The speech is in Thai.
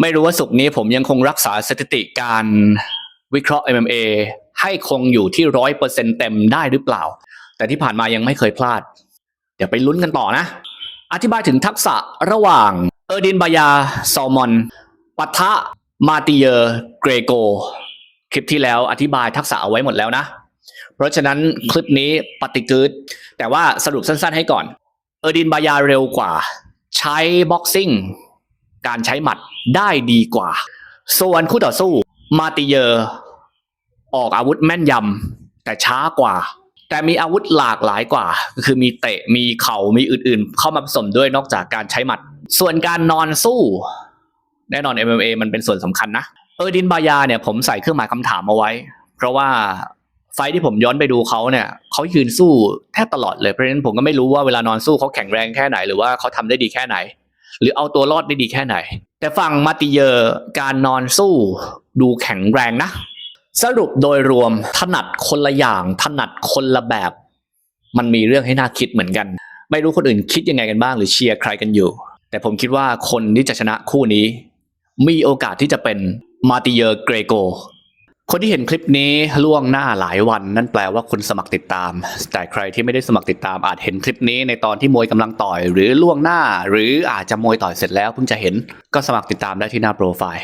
ไม่รู้ว่าสุกนี้ผมยังคงรักษาสถิติการวิเคราะห์ MMA ให้คงอยู่ที่ร้อยเปอร์เซ็นเต็มได้หรือเปล่า แต่ที่ผ่านมายังไม่เคยพลาด เดี๋ยวไปลุ้นกันต่อนะ อธิบายถึงทักษะระหว่างเออร์ดินบายาซอมอนปะทะมาติเยอร์เกรโก คลิปที่แล้วอธิบายทักษะเอาไว้หมดแล้วนะ เพราะฉะนั้นคลิปนี้ปฏิกึดแต่ว่าสรุปสั้นๆให้ก่อน เออร์ดินบายาเร็วกว่า ใช้บ็อกซิ่ง การใช้หมัดได้ดีกว่า ส่วนคู่ต่อสู้ มาติเยอร์ออกอาวุธแม่นยำแต่ช้ากว่า แต่มีอาวุธหลากหลายกว่าก็คือมีเตะมีเข่ามีอื่นๆ เข้ามาผสมด้วยนอกจากการใช้หมัด ส่วนการนอนสู้ แน่นอน MMA มันเป็นส่วนสำคัญนะเออร์ดินบายาเนี่ยผมใส่เครื่องหมายคำถามเอาไว้ เพราะว่าไฟที่ผมย้อนไปดูเขาเนี่ยเขายืนสู้แทบตลอดเลยเพราะฉะนั้นผมก็ไม่รู้ว่าเวลานอนสู้เขาแข็งแรงแค่ไหนหรือว่าเขาทำได้ดีแค่ไหน หรือเอาตัวรอดได้ดีแค่ไหน แต่ฝั่งมาติเยอร์การนอนสู้ดูแข็งแรงนะ สรุปโดยรวมถนัดคนละอย่างถนัดคนละแบบ มันมีเรื่องให้น่าคิดเหมือนกัน ไม่รู้คนอื่นคิดยังไงกันบ้างหรือเชียร์ใครกันอยู่ แต่ผมคิดว่าคนที่จะชนะคู่นี้ มีโอกาสที่จะเป็นมาติเยอร์เกรโก คนที่เห็นคลิปนี้ล่วงหน้าหลายวัน นั่นแปลว่าคุณสมัครติดตาม แต่ใครที่ไม่ได้สมัครติดตามอาจเห็นคลิปนี้ในตอนที่มวยกำลังต่อย หรือล่วงหน้า หรืออาจจะมวยต่อยเสร็จแล้วเพิ่งจะเห็นก็สมัครติดตามได้ที่หน้าโปรไฟล์